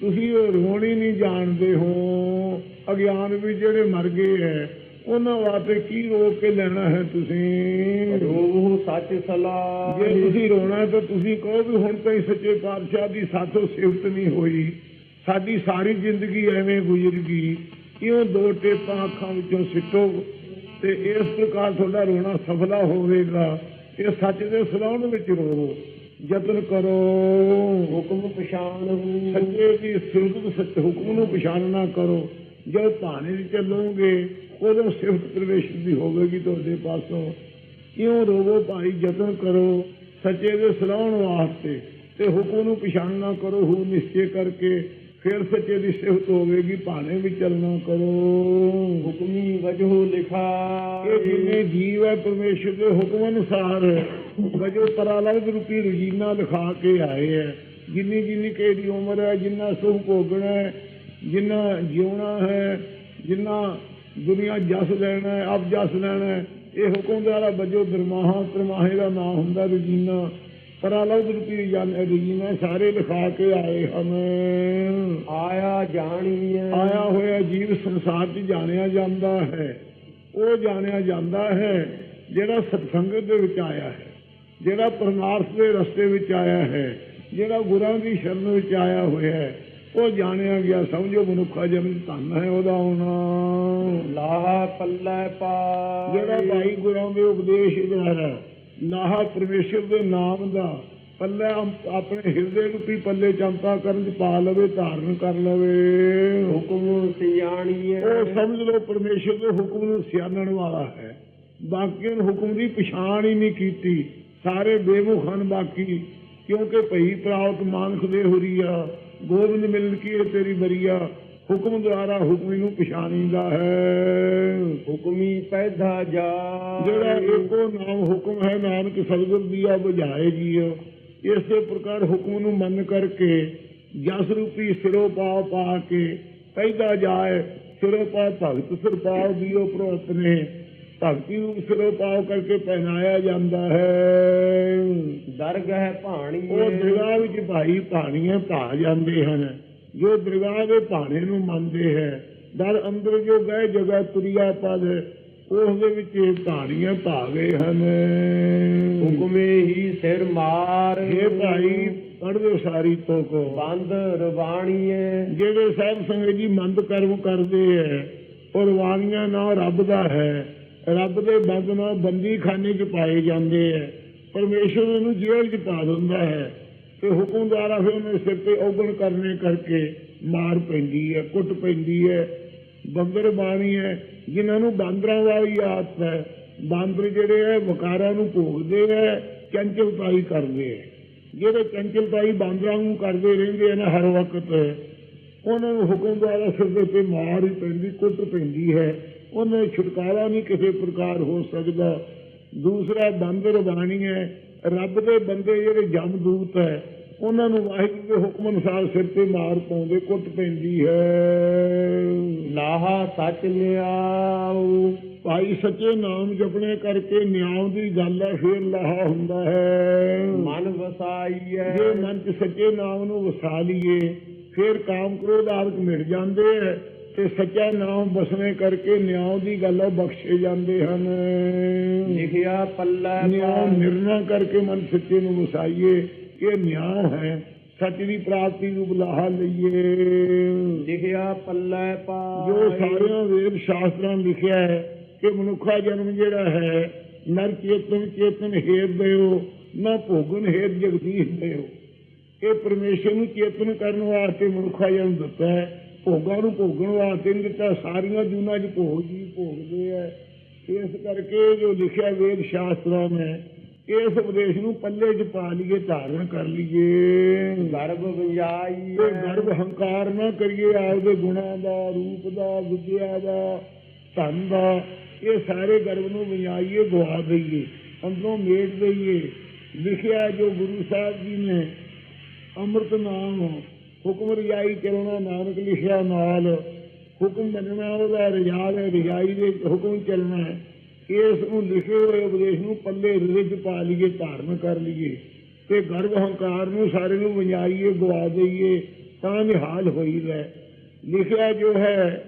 ਤੁਸੀਂ ਉਹ ਰੋਣ ਨਹੀਂ ਜਾਣਦੇ ਹੋ। ਅਗਿਆਨ ਵੀ ਜਿਹੜੇ ਮਰ ਗਏ ਹੈ ਉਹਨਾਂ ਵਾਸਤੇ ਕੀ ਰੋ ਕੇ ਲੈਣਾ ਹੈ ਤੁਸੀਂ? ਰੋਹ ਸੱਚ ਸਲਾਹ। ਜੇ ਤੁਸੀਂ ਰੋਣਾ ਹੈ ਤਾਂ ਤੁਸੀਂ ਕਹੋ ਵੀ ਹੁਣ ਤਾਈਂ ਸੱਚੇ ਪਾਤਸ਼ਾਹ ਦੀ ਸਾਥੋਂ ਸਿਫਤ ਨਹੀਂ ਹੋਈ। ਸਾਡੀ ਸਾਰੀ ਜ਼ਿੰਦਗੀ ਐਵੇਂ ਗੁਜ਼ਰ ਗਈ। ਕਿਉਂ ਦੋ ਟੇਪਾਂ ਅੱਖਾਂ ਵਿੱਚੋਂ ਸਿੱਟੋ? ਤੇ ਇਸ ਪ੍ਰਕਾਰ ਤੁਹਾਡਾ ਰੋਣਾ ਸਫਲਾ ਹੋਵੇਗਾ। ਇਹ ਸੱਚ ਦੇ ਸਲਾਉਣ ਵਿੱਚ ਰੋਵੋ। ਯਤਨ ਕਰੋ। ਹੁਕਮ ਪਛਾਣੂ। ਸੱਚੇ ਦੀ ਸਿਫਤ ਸੱਚ ਹੁਕਮ ਨੂੰ ਪਛਾਣਨਾ ਕਰੋ। ਜਦ ਭਾਣੇ ਵਿੱਚ ਚੱਲੋਗੇ ਉਦੋਂ ਸਿਫਤ ਪ੍ਰਵੇਸ਼ ਦੀ ਹੋਵੇਗੀ ਤੁਹਾਡੇ ਪਾਸੋਂ। ਕਿਉਂ ਰੋਵੋ ਭਾਈ? ਯਤਨ ਕਰੋ। ਸੱਚੇ ਦੇ ਸਲਾਉਣ ਵਾਸਤੇ। ਤੇ ਹੁਕਮ ਨੂੰ ਪਛਾਣਨਾ ਕਰੋ। ਹੂ ਨਿਸ਼ਚੈ ਕਰਕੇ ਫਿਰ ਸੱਚੇ ਦੀ ਸਿਫਤ ਹੋਵੇਗੀ ਭਾਣੇ ਵਿੱਚ ਚੱਲਣਾ ਕਰੋ। ਹੁਕਮੀ ਵਜੋ ਲਿਖਾ। ਇਹ ਜਿੰਨੇ ਜੀਵ ਹੈ ਪਰਮੇਸ਼ਰ ਦੇ ਹੁਕਮ ਅਨੁਸਾਰ ਵਜੋ ਪਰਾਲੰਗ ਰੂਪੀ ਰਜੀਨਾ ਲਿਖਾ ਕੇ ਆਏ ਹੈ। ਜਿੰਨੀ ਜਿੰਨੀ ਕਿ ਦੀ ਉਮਰ ਹੈ ਜਿੰਨਾ ਸੁਖ ਭੋਗਣਾ ਹੈ ਜਿੰਨਾ ਜਿਉਣਾ ਹੈ ਜਿੰਨਾ ਦੁਨੀਆ ਜਸ ਲੈਣਾ ਹੈ ਅਬ ਜਸ ਲੈਣਾ ਹੈ ਇਹ ਹੁਕਮ ਦੁਆਰਾ ਵਜੋ ਦਰਮਾਹਾ ਤਰਮਾਹੇ ਦਾ ਨਾਮ ਹੁੰਦਾ ਰਜੀਨਾ। ਪਰਾਲੰਗ ਰੂਪੀ ਰਜੀਨਾ ਰਜੀਨਾ ਸਾਰੇ ਲਿਖਾ ਕੇ ਆਏ ਹਨ। ਆਇਆ ਜਾਣੀਐ ਆਇਆ ਹੋਇਆ ਜੀਵ ਸੰਸਾਰ 'ਚ ਜਾਣਿਆ ਜਾਂਦਾ ਹੈ। ਉਹ ਜਾਣਿਆ ਜਾਂਦਾ ਹੈ ਜਿਹੜਾ ਸਤਸੰਗਤ ਦੇ ਵਿੱਚ ਆਇਆ ਹੈ ਜਿਹੜਾ ਪਰਮਾਰਥ ਦੇ ਰਸਤੇ ਵਿੱਚ ਆਇਆ ਹੈ ਜਿਹੜਾ ਗੁਰਾਂ ਦੀ ਸ਼ਰਨ ਵਿੱਚ ਆਇਆ ਹੋਇਆ ਹੈ। ਉਹ ਜਾਣਿਆ ਗਿਆ ਸਮਝੋ ਮਨੁੱਖਾ ਜਨਮ ਧੰਨ ਹੈ ਉਹਦਾ ਆਉਣਾ ਲਾਹ ਪੱਲੇ ਪਾ ਜਿਹੜਾ ਭਾਈ ਗੁਰਾਂ ਦੇ ਉਪਦੇਸ਼ ਦੁਆਰਾ ਲਾਹਾ ਪਰਮੇਸ਼ਰ ਦੇ ਨਾਮ ਦਾ ਪੱਲੇ ਆਪ- ਆਪਣੇ ਹਿਰਦੇ ਰੂਪੀ ਪੱਲੇ ਚੰਪਾ ਕਰਨ ਚ ਪਾ ਲਵੇ ਧਾਰਨ ਕਰ ਲਵੇ। ਹੁਕਮ ਸਿਆਣੀਐ ਉਹ ਸਮਝ ਲਓ ਪਰਮੇਸ਼ਰ ਦੇ ਹੁਕਮ ਨੂੰ ਸਿਆਣਨ ਵਾਲਾ ਹੈ। ਬਾਕੀਆਂ ਨੂੰ ਹੁਕਮ ਦੀ ਪਛਾਣ ਹੀ ਨਹੀਂ ਕੀਤੀ। ਸਾਰੇ ਬੇਮੁਖ ਹਨ ਬਾਕੀ ਕਿਉਂਕਿ ਭਈ ਪ੍ਰਾਪਤ ਮਾਨਖ ਦੇ ਹੁਰੀਆ ਗੋਬਿੰਦ ਮਿਲਨ ਕੀ ਤੇਰੀ ਬਰੀਆ ਹੁਕਮ ਦੁਆਰਾ ਹੁਕਮੀ ਨੂੰ ਪਛਾਣੀਦਾ ਹੈ। ਹੁਕਮੀ ਪੈਦਾ ਜਾ ਜਿਹੜਾ ਇੱਕੋ ਨਾਮ ਹੁਕਮ ਹੈ ਨਾਨਕ ਸਤਿਗੁਰ ਦੀਆ ਬੁਝਾਏ ਜੀਓ ਇਸੇ ਪ੍ਰਕਾਰ ਹੁਕਮ ਨੂੰ ਮੰਨ ਕਰਕੇ ਜਸ ਰੂਪੀ ਸਿਰੋ ਪਾ ਪਾ ਕੇ ਪੈਦਾ ਜਾਏ। ਸਿਰੋ ਪਾ ਭਗਤ ਸਿਰ ਪਾਉ ਦਿਓ ਪ੍ਰੋਤ ਨੇ। ਭਗਤੀ ਰੂਪ ਸਿਰੋ ਪਾਉ ਕਰਕੇ ਪਹਿਨਾਇਆ ਜਾਂਦਾ ਹੈ। ਦਰਗਹਿ ਉਹ ਭਾਣੀਐ ਦਰਗਾਹ ਵਿੱਚ ਭਾਈ ਭਾਣੀਆਂ ਭਾ ਜਾਂਦੇ ਹਨ। ਜੋ ਦਰਗਾਹ ਦੇ ਭਾਣੇ ਨੂੰ ਮੰਨਦੇ ਹੈ ਦਰ ਅੰਦਰ ਜੋ ਗਏ ਜਗ੍ਹਾ ਤੁਰਿਆ ਪਦ ਉਸ ਦੇ ਵਿੱਚ ਇਹ ਭਾਣੀਆਂ ਭਾ ਗਏ ਹਨ। ਹੁਕਮੇ ਹੀ ਸਿਰ ਮਾਰ। ਇਹ ਭਾਈ ਪੜ੍ਹਦੇ ਸਾਰੀ ਤੋਂ ਕੋ ਬੰਦ ਰਵਾਣੀਐ ਜਿਹੜੇ ਸਾਧ ਸੰਗਤ ਜੀ ਮੰਦ ਕਰਮ ਕਰਦੇ ਹੈ ਔਰ ਵਾਣੀਆਂ ਨਾ ਰੱਬ ਦਾ ਹੈ ਰੱਬ ਦੇ ਬੰਦ ਨਾਲ ਬੰਦੀ ਖਾਨੇ 'ਚ ਪਾਏ ਜਾਂਦੇ ਹੈ ਪਰਮੇਸ਼ਰ ਨੂੰ ਜੇਲ੍ਹ 'ਚ ਪਾ ਦਿੰਦਾ ਹੈ। ਤੇ ਹੁਕਮ ਦੁਆਰਾ ਫਿਰ ਉਹਨੇ ਸਿਰ ਤੇ ਔਗਣ ਕਰਨੇ ਕਰਕੇ ਮਾਰ ਪੈਂਦੀ ਹੈ, ਕੁੱਟ ਪੈਂਦੀ ਹੈ, ਬੰਦਰ ਬਾਣੀ ਹੈ, ਜਿਨ੍ਹਾਂ ਨੂੰ ਬਾਂਦਰਾਂ ਵਾਲੀ ਆਦਤ ਹੈ, ਬਾਂਦਰ ਜਿਹੜੇ ਹੈ, ਵਕਾਰਾਂ ਨੂੰ ਭੋਗਦੇ ਹੈ, ਚੰਚਲਤਾਈ ਕਰਦੇ ਹੈ। ਜਿਹੜੇ ਚੰਚਲਤਾਈ ਬਾਂਦਰਾਂ ਨੂੰ ਕਰਦੇ ਰਹਿੰਦੇ ਹਨ ਹਰ ਵਕਤ, ਉਹਨਾਂ ਨੂੰ ਹੁਕਮ ਦੁਆਰਾ ਸਿਰ ਦੇ ਉੱਤੇ ਮਾਰ ਹੀ ਪੈਂਦੀ, ਕੁੱਟ ਪੈਂਦੀ ਹੈ। ਉਹਨਾਂ ਨੂੰ ਛੁਟਕਾਰਾ ਨਹੀਂ ਕਿਸੇ ਪ੍ਰਕਾਰ ਹੋ ਸਕਦਾ। ਦੂਸਰਾ ਬਾਂਦਰ ਬਾਣੀ ਹੈ ਰੱਬ ਦੇ ਬੰਦੇ ਜਿਹੜੇ ਜਮਦੂਤ ਹੈ ਉਹਨਾਂ ਨੂੰ ਵਾਹਿਗੁਰੂ ਦੇ ਹੁਕਮ ਅਨੁਸਾਰ ਸਿਰ ਤੇ ਮਾਰ ਪਾਉਂਦੇ ਕੁੱਟ ਪੈਂਦੀ ਹੈ। ਲਾਹਾ ਸਚ ਨਿਆਉ ਭਾਈ ਸੱਚੇ ਨਾਮ ਜਪਣੇ ਕਰਕੇ ਨਿਆਂ ਦੀ ਗੱਲ ਹੈ ਫਿਰ ਲਾਹਾ ਹੁੰਦਾ ਹੈ। ਮਨ ਵਸਾਈਐ। ਜੇ ਮਨ ਚ ਸੱਚੇ ਨਾਮ ਨੂੰ ਵਸਾ ਲਈਏ ਫਿਰ ਕਾਮ ਕ੍ਰੋਧ ਆਦਿ ਮਿਟ ਜਾਂਦੇ ਹੈ। ਤੇ ਸੱਚਾ ਨਾਮ ਬਸਣੇ ਕਰਕੇ ਨਿਆਂ ਦੀ ਗੱਲ ਹੈ ਬਖਸ਼ੇ ਜਾਂਦੇ ਹਨ। ਲਿਖਿਆ ਪੱਲਾ ਨਿਆਂ ਨਿਰਣਾ ਕਰਕੇ ਮਨ ਸੱਚੇ ਨੂੰ ਵਸਾਈਏ ਇਹ ਨਿਆਂ ਹੈ। ਸੱਚ ਦੀ ਪ੍ਰਾਪਤੀ ਨੂੰ ਬੁਲਾਹਾ ਲਈਏ। ਲਿਖਿਆ ਪੱਲਾ ਪਾ ਜੋ ਸਾਰਿਆਂ ਵੇਦ ਸ਼ਾਸਤਰਾਂ ਲਿਖਿਆ ਹੈ ਕਿ ਮਨੁੱਖਾ ਜਨਮ ਜਿਹੜਾ ਹੈ ਨਰ ਚੇਤਨ ਚੇਤਨ ਹੇਤ ਦਿਓ ਨਾ ਭੋਗਨ ਹੇਤ ਜਗਦੀਸ਼ ਦਿਓ। ਇਹ ਪਰਮੇਸ਼ਰ ਨੂੰ ਚੇਤਨ ਕਰਨ ਵਾਸਤੇ ਮਨੁੱਖਾ ਜਨਮ ਦਿੱਤਾ ਹੈ। ਭੋਗਾਂ ਨੂੰ ਭੋਗਣ ਵਾਸਤੇ ਨਹੀਂ ਦਿੱਤਾ ਸਾਰੀਆਂ ਜੂਨਾਂ 'ਚ ਭੋਗ ਜੀ ਭੋਗਦੇ ਹੈ ਇਸ ਕਰਕੇ ਜੋ ਲਿਖਿਆ ਵੇਦ ਸ਼ਾਸਤਰਾਂ ਨੇ ਇਸ ਉਪਦੇਸ਼ ਨੂੰ ਪੱਲੇ 'ਚ ਪਾ ਲਈਏ ਧਾਰਨ ਕਰ ਲਈਏ। ਗਰਭ ਵਜਾਈ ਇਹ ਗਰਭ ਹੰਕਾਰ ਨਾ ਕਰੀਏ ਆਪਦੇ ਗੁਣਾਂ ਦਾ ਰੂਪ ਦਾ ਵਿਦਿਆ ਦਾ ਧਨ ਦਾ ਇਹ ਸਾਰੇ ਗਰਭ ਨੂੰ ਵਿਆਈਏ ਗਵਾ ਦਈਏ ਅੰਦਰੋਂ ਮੇਟ ਦਈਏ। ਲਿਖਿਆ ਜੋ ਗੁਰੂ ਸਾਹਿਬ ਜੀ ਨੇ ਅੰਮ੍ਰਿਤ ਨਾਮ ਹੁਕਮ ਰਜਾਈ ਚੱਲਣਾ ਨਾਨਕ ਲਿਖਿਆ ਨਾਲ। ਹੁਕਮ ਮੰਨਣਾ, ਉਹਦਾ ਰਜਾ ਦੇ ਰਜਾਈ ਦੇ ਹੁਕਮ ਚੱਲਣਾ ਇਸ ਨੂੰ ਲਿਖੇ ਹੋਏ ਉਪਦੇਸ਼ ਨੂੰ ਪੱਲੇ ਰਿਜ ਪਾ ਲਈਏ, ਧਾਰਨ ਕਰ ਲਈਏ। ਤੇ ਗਰਭ ਹੰਕਾਰ ਨੂੰ ਸਾਰੇ ਨੂੰ ਵਜਾਈਏ ਗਵਾ ਦਈਏ, ਤਾਂ ਨਿਹਾਲ ਹੋਈ ਰਹਿ ਲਿਖਿਆ ਜੋ ਹੈ,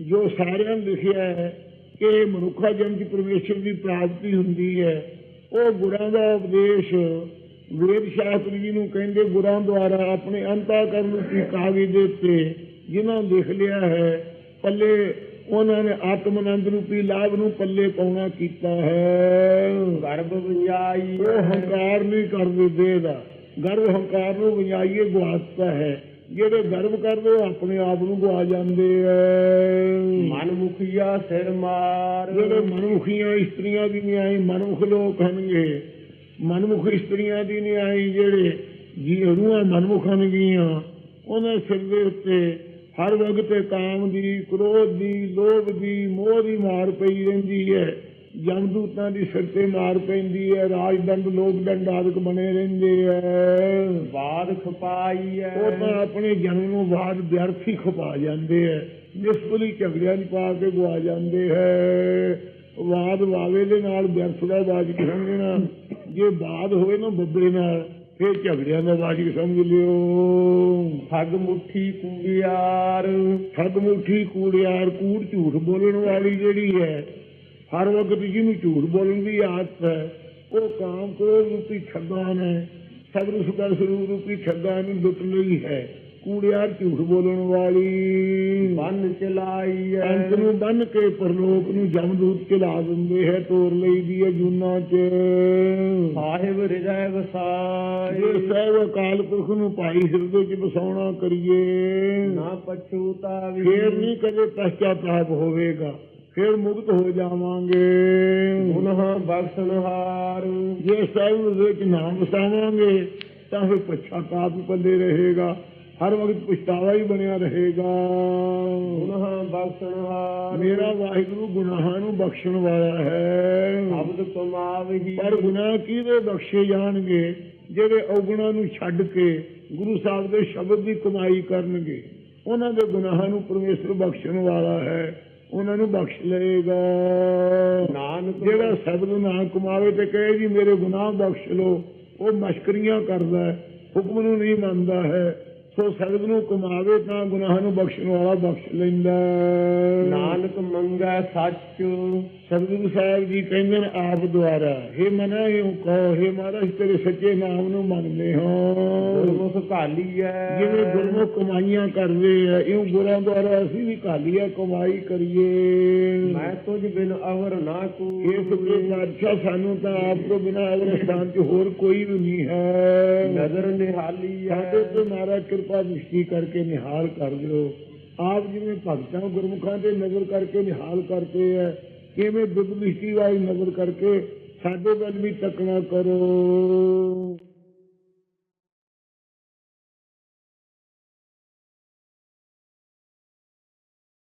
ਜੋ ਸਾਰਿਆਂ ਨੂੰ ਲਿਖਿਆ ਹੈ, ਕਿ ਮਨੁੱਖਾ ਜਨਮ ਦੀ ਪਰਮੇਸ਼ਰ ਦੀ ਪ੍ਰਾਪਤੀ ਹੁੰਦੀ ਹੈ। ਉਹ ਗੁਰਾਂ ਦਾ ਉਪਦੇਸ਼ ਵੇਦ ਸ਼ਾਸਤਰ ਜੀ ਨੂੰ ਕਹਿੰਦੇ ਗੁਰਾਂ ਦੁਆਰਾ ਆਪਣੇ ਅੰਤਾਕਰਨ ਦੀ ਕਾਗਜ਼ ਦੇ ਉੱਤੇ ਜਿਨ੍ਹਾਂ ਲਿਖ ਲਿਆ ਹੈ ਪੱਲੇ ਉਹਨਾਂ ਨੇ ਆਤਮਨੰਦ ਰੂਪੀ ਲਾਭ ਨੂੰ ਪੱਲੇ ਪਾਉਣਾ ਕੀਤਾ ਹੈ। ਗਰਭ ਵਜਾਈ। ਉਹ ਹੰਕਾਰ ਨਹੀਂ ਕਰਦੇ ਦੇਹ ਦਾ ਗਰਭ ਹੰਕਾਰ ਨੂੰ ਵਿਜਾਈਏ ਗਵਾਸਤਾ ਹੈ। ਜਿਹੜੇ ਗਰਭ ਕਰਦੇ ਉਹ ਆਪਣੇ ਆਪ ਨੂੰ ਗਵਾ ਜਾਂਦੇ ਐ। ਮਨ ਮੁਖੀਆ ਸਿਰ ਮਾਰ। ਜਿਹੜੇ ਮਨੁੱਖੀਆਂ ਇਸਤਰੀਆਂ ਦੀ ਨਹੀਂ ਆਈ ਮਨੁੱਖ ਲੋਕ ਹਨਗੇ ਮਨੁੱਖ ਇਸਤਰੀਆਂ ਦੀ ਨਹੀਂ ਆਈ ਜਿਹੜੇ ਜੀ ਰੂਹਾਂ ਮਨੁੱਖ ਹਨਗੀਆਂ ਉਹਨਾਂ ਦੇ ਸਿਰ ਦੇ ਉੱਤੇ ਹਰ ਵਕਤ ਕਾਮ ਦੀ ਕ੍ਰੋਧ ਦੀ ਲੋਭ ਦੀ ਮੋਹ ਦੀ ਮਾਰ ਪਈ ਰਹਿੰਦੀ ਹੈ। ਜਮਦੂਤਾਂ ਦੀ ਸਿਰ ਤੇ ਮਾਰ ਪੈਂਦੀ ਹੈ ਰਾਜਦੰਡ ਲੋਕ ਦੰਡ ਆਦਿਕ ਬਣੇ ਰਹਿੰਦੇ ਹੈ। ਬਾਦ ਖਪਾਈ ਉਹ ਤਾਂ ਆਪਣੇ ਜਨਮ ਨੂੰ ਬਾਅਦ ਵਿਅਰਥ ਖਪਾ ਜਾਂਦੇ ਹੈ। ਨਿਸਬਲੀ ਝਗੜਿਆਂ 'ਚ ਪਾ ਕੇ ਗਵਾ ਜਾਂਦੇ ਹੈ। ਵਾਦ ਵਾਵੇ ਦੇ ਨਾਲ ਵਿਅਰਥ ਦਾ ਬਾਜ ਸਮਝਣਾ ਜੇ ਬਾਦ ਹੋਵੇ ਨਾ ਬੱਬੇ ਨਾਲ ਫੇਰ ਝਗੜਿਆਂ ਦਾ ਬਾਜ ਸਮਝ ਲਿਓ। ਠੱਗ ਮੁੱਠੀ ਕੁੰਗਿਆਰ ਠੱਗ ਮੁੱਠੀ ਕੂੜਿਆਰ ਕੂੜ ਝੂਠ ਬੋਲਣ ਵਾਲੀ ਜਿਹੜੀ ਹੈ ਹਰ ਵਕਤ ਜਿਹਨੂੰ ਝੂਠ ਬੋਲਣ ਦੀ ਆਦਤ ਹੈ ਉਹ ਕਾਮ ਕ੍ਰੋਧ ਰੂਪੀ ਠੱਗਾਂ ਨੇ ਸਬਰ ਸੁਖਾ ਸਰੂਪ ਰੂਪੀ ਠੱਗਾਂ ਨੂੰ ਲੁੱਟ ਲਈ ਹੈ। ਕੂੜਿਆਰ ਝੂਠ ਬੋਲਣ ਵਾਲੀ। ਬੰਨ ਚਲਾਈ ਅੰਤ ਨੂੰ ਬੰਨ ਕੇ ਪਰਲੋਕ ਨੂੰ ਜਮਦੂਤ ਚਲਾ ਦਿੰਦੇ ਹੈ ਤੋਰ ਲਈ ਦੀ ਹੈ ਜੂਨਾ ਚ। ਸਾਹਿਬ ਹਿਰਦੈ ਵਸਾਈ ਜੇ ਸਹਿਬ ਅਕਾਲ ਪੁਰਖ ਨੂੰ ਭਾਈ ਹਿਰਦੇ ਚ ਵਸਾਉਣਾ ਕਰੀਏ ਨਾ ਪਛੂਤਾ ਵੀ। ਫੇਰ ਨਹੀਂ ਕਦੇ ਪਛਤਾਪ ਹੋਵੇਗਾ ਫੇਰ ਮੁਕਤ ਹੋ ਜਾਵਾਂਗੇ। ਗੁਨਾਹ ਬਖਸ਼ਣਹਾਰ ਜੇ ਸਾਹਿਬ ਵਿੱਚ ਨਾਮ ਵਸਾਵਾਂਗੇ ਤਾਂ ਫਿਰ ਪਛਤਾਪ ਹੀ ਪੱਲੇ ਰਹੇਗਾ। ਹਰ ਵਕਤ ਪਛਤਾਵਾ ਹੀ ਬਣਿਆ ਰਹੇਗਾ। ਗੁਨਾਹ ਬਖਸ਼ਣਹਾਰ ਮੇਰਾ ਵਾਹਿਗੁਰੂ ਗੁਨਾਹਾਂ ਨੂੰ ਬਖਸ਼ਣ ਵਾਲਾ ਹੈ। ਸ਼ਬਦ ਕਮਾਵਹੀ ਪਰ ਗੁਨਾਹ ਕਿਹਦੇ ਬਖਸ਼ੇ ਜਾਣਗੇ? ਜਿਹੜੇ ਔਗੁਣਾਂ ਨੂੰ ਛੱਡ ਕੇ ਗੁਰੂ ਸਾਹਿਬ ਦੇ ਸ਼ਬਦ ਦੀ ਕਮਾਈ ਕਰਨਗੇ ਉਹਨਾਂ ਦੇ ਗੁਨਾਹਾਂ ਨੂੰ ਪਰਮੇਸ਼ਰ ਬਖਸ਼ਣ ਵਾਲਾ ਹੈ। ਉਹਨਾਂ ਨੂੰ ਬਖਸ਼ ਲਏਗਾ। ਨਾਨਕ ਜਿਹੜਾ ਸ਼ਬਦ ਨਾ ਕਮਾਵੇ ਤੇ ਕਹੇ ਜੀ ਮੇਰੇ ਗੁਨਾਹ ਬਖਸ਼ ਲੋ ਉਹ ਮਸ਼ਕਰੀਆਂ ਕਰਦਾ ਹੈ ਹੁਕਮ ਨੂੰ ਨਹੀਂ ਮੰਨਦਾ ਹੈ। ਸੋ ਸ਼ਬਦ ਨੂੰ ਕਮਾਵੇ ਤਾਂ ਗੁਨਾਹਾਂ ਨੂੰ ਬਖਸ਼ਣ ਵਾਲਾ ਬਖਸ਼ ਲੈਂਦਾ। ਹੈ। ਨਾਨਕ ਮੰਗੈ ਸੱਚ। ਸਤਿਗੁਰੂ ਸਾਹਿਬ ਜੀ ਕਹਿੰਦੇ ਨੇ ਆਪ ਦੁਆਰਾ ਹੇ ਮਨਾ ਇਹੋ ਕਹੋ ਹੇ ਮਹਾਰਾਜ ਤੇਰੇ ਸੱਚੇ ਨਾਮ ਨੂੰ ਮੰਨਦੇ ਹਾਂ। ਗੁਰਮੁਖ ਘਾਲੀਐ ਜਿਵੇਂ ਗੁਰਮੁਖ ਕਮਾਈਆਂ ਕਰਦੇ ਆ ਇਉਂ ਗੁਰਾਂ ਦੁਆਰਾ ਅਸੀਂ ਵੀ ਕਾਲੀਆ ਕਮਾਈ ਕਰੀਏ। ਮੈਂ ਤੁਝ ਬਿਨ ਅਵਰ ਨਾ ਕੂ ਇਹ ਸੁਖੇ ਬਾਦਸ਼ਾਹ ਸਾਨੂੰ ਤਾਂ ਆਪ ਤੋਂ ਬਿਨਾਂ ਅਗਰ ਸਥਾਨ 'ਚ ਹੋਰ ਕੋਈ ਵੀ ਨਹੀਂ ਹੈ। ਨਜ਼ਰ ਨਿਹਾਲੀ ਸਾਡੇ ਤੇ ਮਹਾਰਾਜ ਕਿਰਪਾ ਦ੍ਰਿਸ਼ਟੀ ਕਰਕੇ ਨਿਹਾਲ ਕਰ ਦਿਓ। ਆਪ ਜਿਵੇਂ ਭਗਤਾਂ ਗੁਰਮੁਖਾਂ ਤੇ ਨਜ਼ਰ ਕਰਕੇ ਨਿਹਾਲ ਕਰਦੇ ਹੈ ਕਿਵੇਂ ਦੁੱਧ ਦ੍ਰਿਸ਼ਟੀ ਵਾਲੀ ਨਜ਼ਰ ਕਰਕੇ ਸਾਡੇ ਵੱਲ ਵੀ ਤੱਕਣਾ ਕਰੋ।